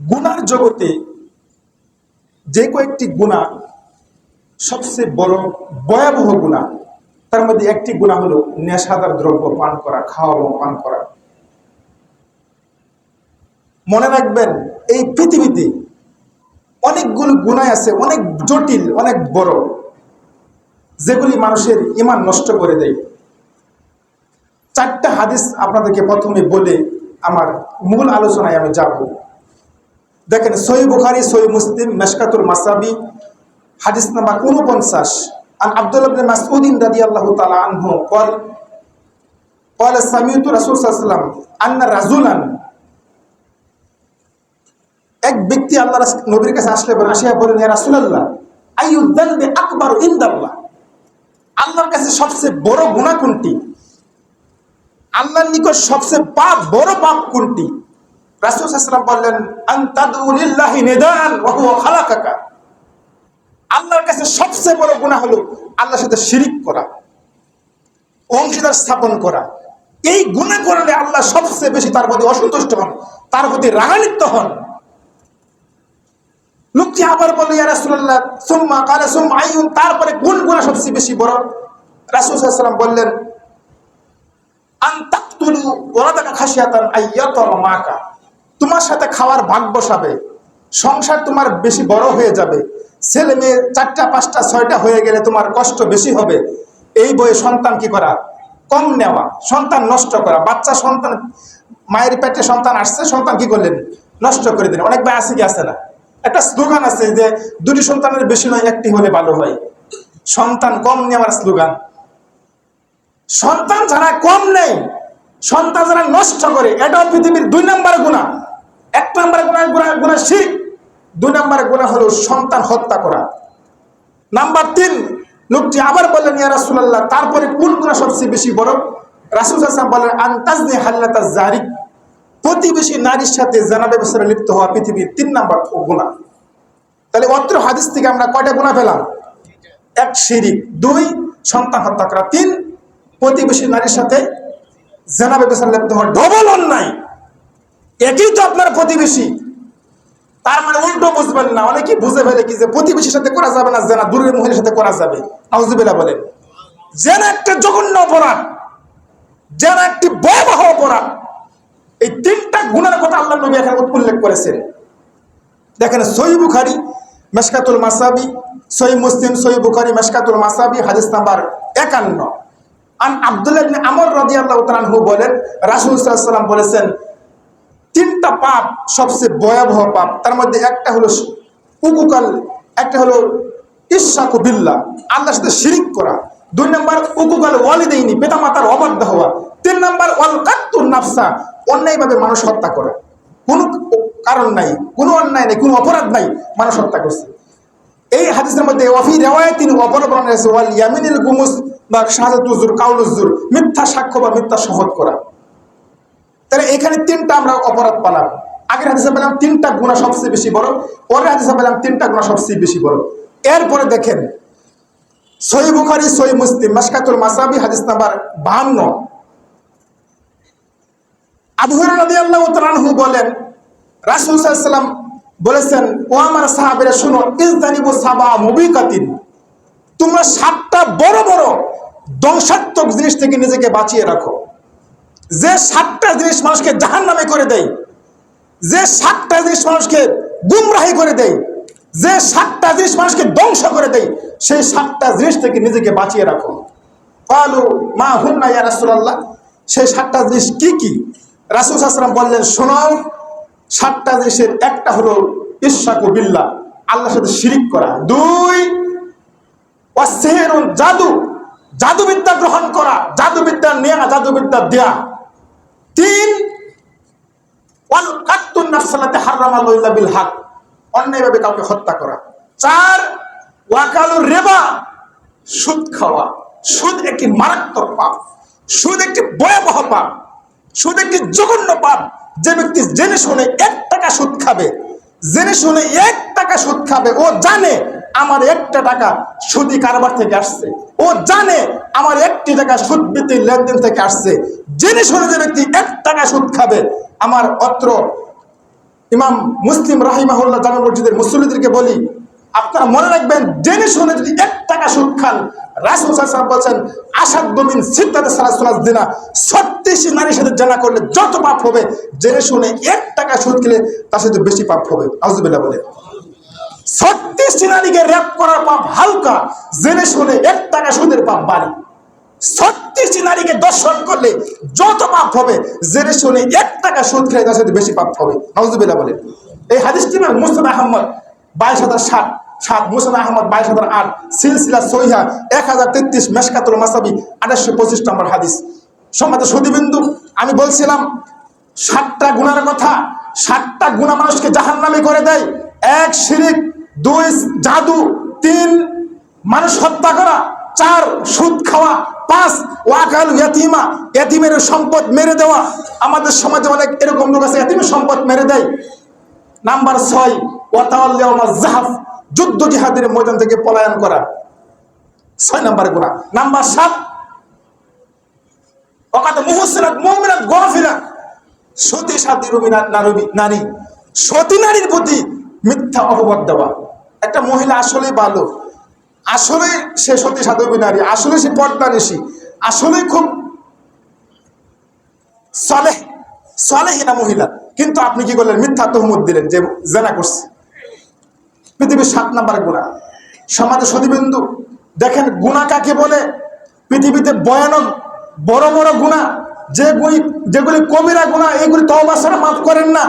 গুনার জগতে যে কয়েকটি গুণা সবচেয়ে বড় ভয়াবহ গুণা, তার মধ্যে একটি গুণা হলো নেশাদার দ্রব্য পান করা, খাওয়া এবং পান করা। মনে রাখবেন, এই পৃথিবীতে অনেকগুলো গুণায় আছে, অনেক জটিল, অনেক বড়, যেগুলি মানুষের ইমান নষ্ট করে দেয়। চারটা হাদিস আপনাদেরকে প্রথমে বলে আমার মূল আলোচনায় আমি যাব। দেখেন সই বুখারি সই মুসলিম মেশকাতুল মাসাবি হাদিস নাম্বার উনপঞ্চাশ عن عبد الله بن مسعود رضي الله تعالى عنه قال قال سمعت رسول صلى الله عليه وسلم أن رجلا এক ব্যক্তি আল্লাহ রাস- নবীর কাছে আসলে বলেন আসিয়া বলেন ইয়া রাসূলুল্লাহ আইয়ুদ যানবি আকবার ইনদাল্লাহ আল্লাহর কাছে সবচেয়ে বড় গুনাহ কোনটি আল্লাহর নিকট সবচেয়ে পাপ বড় পাপ কোনটি অসন্তুষ্ট হন, তার প্রতি হন। লোকটি আবার বলে রাসূলুল্লাহ, সুম্মা কালা সুম্মা আইয়ুন। তারপরে কোন গুনাহ সবচেয়ে বেশি বড়? রাসূল ওয়াসাল্লাম বললেন, আন তাকতুলু ওয়ালাদাকা খাশিয়াতান মাকা তোমার সাথে খাওয়ার ভাগ বসাবে সংসার তোমার বেশি বড় হয়ে যাবে। ছেলে মেয়ে চারটা, পাঁচটা, ছয়টা হয়ে গেলে তোমার কষ্ট বেশি হবে। এই বয়ে সন্তান কি করা? কম নেওয়া। সন্তান নষ্ট করা। বাচ্চা সন্তান, মায়ের পেটে সন্তান আসছে, সন্তান কি করলেন? নষ্ট করে দিলেন। অনেক ভাই আছে কি আছে না? একটা স্লোগান আছে যে, দুটি সন্তানের বেশি নয়, একটি হলে ভালো হয়। সন্তান কম নেওয়ার স্লোগান। সন্তান যারা কম নেই সন্তান যারা নষ্ট করে, এটাও পৃথিবীর দুই নম্বর গুণা এক নম্বর গুণা গুণা গুণা শিখ দুই নম্বর গুণা হলো সন্তান হত্যা করা। নাম্বার তিন, লোকটি আবার বললেন, ইয়া রাসূলুল্লাহ, তারপরে কোন গুণা সবচেয়ে বেশি বড়? রাসূল সাল্লাল্লাহু বলেন আনতাজনি হাল্লাতা জারি। প্রতিবেশী নারীর সাথে জানা ব্যবসায় লিপ্ত হওয়া পৃথিবীর তিন নম্বর গুণা তাহলে অত্র হাদিস থেকে আমরা কয়টা গুণা পেলাম? এক, শিরিক। দুই, সন্তান হত্যা করা। তিন, প্রতিবেশী নারীর সাথে জেনা ব্যবস্থা লিপ্ত হওয়া। ডবল অন্যায়। একই তো আপনার প্রতিবেশী। তার মানে উল্টো বুঝবেন না অনেকে বুঝে ফেলে কি যে প্রতিবেশীর সাথে করা যাবে না জেনা দূরের মহিলার সাথে করা যাবে। আউজুবিল্লাহ বলেন। জেনা একটা জঘন্য অপরাধ জেনা একটি ভয়াবহ অপরাধ, এই তিনটা গুণের কথা আল্লাহ নবী এখানে উল্লেখ করেছেন। দেখেন সহি বুখারি, মেশকাতুল মাসাবি, সহি মুসলিম, সহি বুখারি, মেশকাতুল মাসাবি, হাদিস নাম্বার একান্ন। আন আব্দুল্লাহ আমর রাদিয়াল্লাহু তাআলা আনহু বলেন, রাসূল আলাইহি বলেছেন তিনটা পাপ সবচেয়ে ভয়াবহ পাপ। তার মধ্যে একটা হলো উকুকাল, একটা হলো ইশাকু বিল্লাহ, আল্লাহর সাথে শিরিক করা। দুই নম্বর, উকুকাল ওয়ালিদাইনি পিতা মাতার অবাধ্য হওয়া। তিন নম্বর ওয়াল কাত্তুন নাফসা, অন্যায়ভাবে মানুষ হত্যা করা। কোনো কারণ নাই, কোনো অন্যায় নেই, কোনো অপরাধ নাই, মানুষ হত্যা করছে। এই হাদিসের মধ্যে ওয়াফি রেওয়ায় তিনি অপর বর্ণনা আছে, ওয়াল ইয়ামিনুল গুমুস বা শাহাদাতুজুর কাউলুজুর মিথ্যা সাক্ষ্য বা মিথ্যা শপথ করা। তাহলে এখানে তিনটা আমরা অপরাধ পালাম। আগের হাদিসে পেলাম তিনটা গুণা সবচেয়ে বেশি বড়, পরের হাদিসে পেলাম তিনটা গুণা সবচেয়ে বেশি বড়। এরপরে দেখেন, সহি বুখারি, সহি মুসলিম মাসকাতুল মাসাবি, হাদিস নাম্বার বাহান্ন। রাদিয়াল্লাহু তাআলা আনহু বলেন, রাসূল সাল্লাম বলেছেন, ও আমার সাহাবীরা, শুনো ইজদানিবু সাবা তোমরা সাতটা বড় বড় ধ্বংসাত্মক জিনিস থেকে নিজেকে বাঁচিয়ে রাখো। যে সাতটা জিনিস মানুষকে জাহান নামে করে দেয়, যে সাতটা জিনিস মানুষকে গুমরাহি করে দেয়, যে সাতটা জিনিস মানুষকে ধ্বংস করে দেয়, সেই সাতটা জিনিস থেকে নিজেকে বাঁচিয়ে রাখো। কালু মা হুন্না ইয়া রাসূলুল্লাহ, সেই সাতটা জিনিস কি কি? রাসূল সাল্লাল্লাহু বললেন, শোনাও, সাতটা জিনিসের একটা হলো ইশাকু বিল্লাহ, আল্লাহর সাথে শিরিক করা। দুই অসেহরুন জাদু, জাদুবিদ্যা গ্রহণ করা, জাদুবিদ্যা নেয়া, জাদুবিদ্যা দেয়া। তিন, ওয়াল কাত্তুন নাফসালাতে হারামাল বিল হক। অন্যায়ভাবে কাউকে হত্যা করা। চার, ওয়াকালু রেবা, সুদ খাওয়া। সুদ একটি মারাত্মক পাপ। সুদ একটি ভয়াবহ পাপ। সুদ একটি জঘন্য পাপ। যে ব্যক্তি জেনে শুনে এক টাকা সুদ খাবে, জেনে শুনে এক টাকা সুদ খাবে, ও জানে আমার একটা টাকা সুদি কারবার থেকে আসছে। ও জানে আমার একটি টাকা সুদ বৃত্তির লেনদেন থেকে আসছে। জেনে শুনে যে ব্যক্তি এক টাকা সুদ খাবে, আমার অত্র ইমাম মুসলিম রাহিমাহুল্লাহ জামা মসজিদের মুসল্লিদেরকে বলি, আপনারা মনে রাখবেন, জেনে শুনে যদি এক টাকা সুদ খান, রাসুল সাহেব বলছেন, আসাদ দমিন সিদ্ধাতে সালাস দিনা ছত্রিশ নারীর সাথে জানা করলে যত পাপ হবে, জেনে শুনে এক টাকা সুদ খেলে তার সাথে বেশি পাপ হবে। আউজুবিল্লাহ বলে। ছত্রিশটি নারীকে র্যাপ করার পাপ হালকা, জেনে শুনে এক টাকা সুদের পাপ বাড়ে। ছত্রিশটি নারীকে দর্শন করলে যত পাপ হবে, জেনে শুনে এক টাকা সুদ খেলে তার সাথে বেশি পাপ হবে। নজদুবিল্লাহ বলে এই হাদিসটি না মুস্তাদ আহমদ বাইশ হাজার ষাট, সাত মুসাদ আহমদ বাইশ হাজার আট, সিলসিলা সহিহা এক হাজার তেত্রিশ মেশকাতুল মাসাবি আঠাশশো পঁচিশ নম্বর হাদিস। সম্মত সুদীবিন্দু আমি বলছিলাম সাতটা গুণার কথা সাতটা গুণা মানুষকে জাহান্নামি করে দেয়। এক শিরিক দুই জাদু, তিন মানুষ হত্যা করা, চার সুদ খাওয়া, পাঁচ ওয়াকাল ইয়াতিমা, ইয়াতিমের সম্পদ মেরে দেওয়া। আমাদের সমাজে অনেক এরকম লোক আছে, ইয়াতিমের সম্পদ মেরে দেয়। নাম্বার ছয় ওয়াতাওয়াল্লাহ জাহাফ, যুদ্ধ জিহাদের ময়দান থেকে পলায়ন করা। ছয় নাম্বার গুণা। নাম্বার সাত অকাত মুহসিনাত মুমিনাত গফিলা সতী সাথী নারী নারী। সতী নারীর প্রতি মিথ্যা অপবাদ দেওয়া। একটা মহিলা আসলেই ভালো। আসলে সে সতী সাধবী নারী, আসলে সে পর্দা নিশি আসলে খুব সলেহ সলেহিনা মহিলা। কিন্তু আপনি কি করলেন? মিথ্যা তহমত দিলেন যে জেনা করছে। পৃথিবীর সাত নাম্বার গুণা। সমাজে সতীবিন্দু। দেখেন গুণা কাকে বলে? পৃথিবীতে ভয়ানক, বড় বড় গুণা। যেগুলি যেগুলি কবিরা গুণা, এগুলি তহবাসরা মাফ করেন না।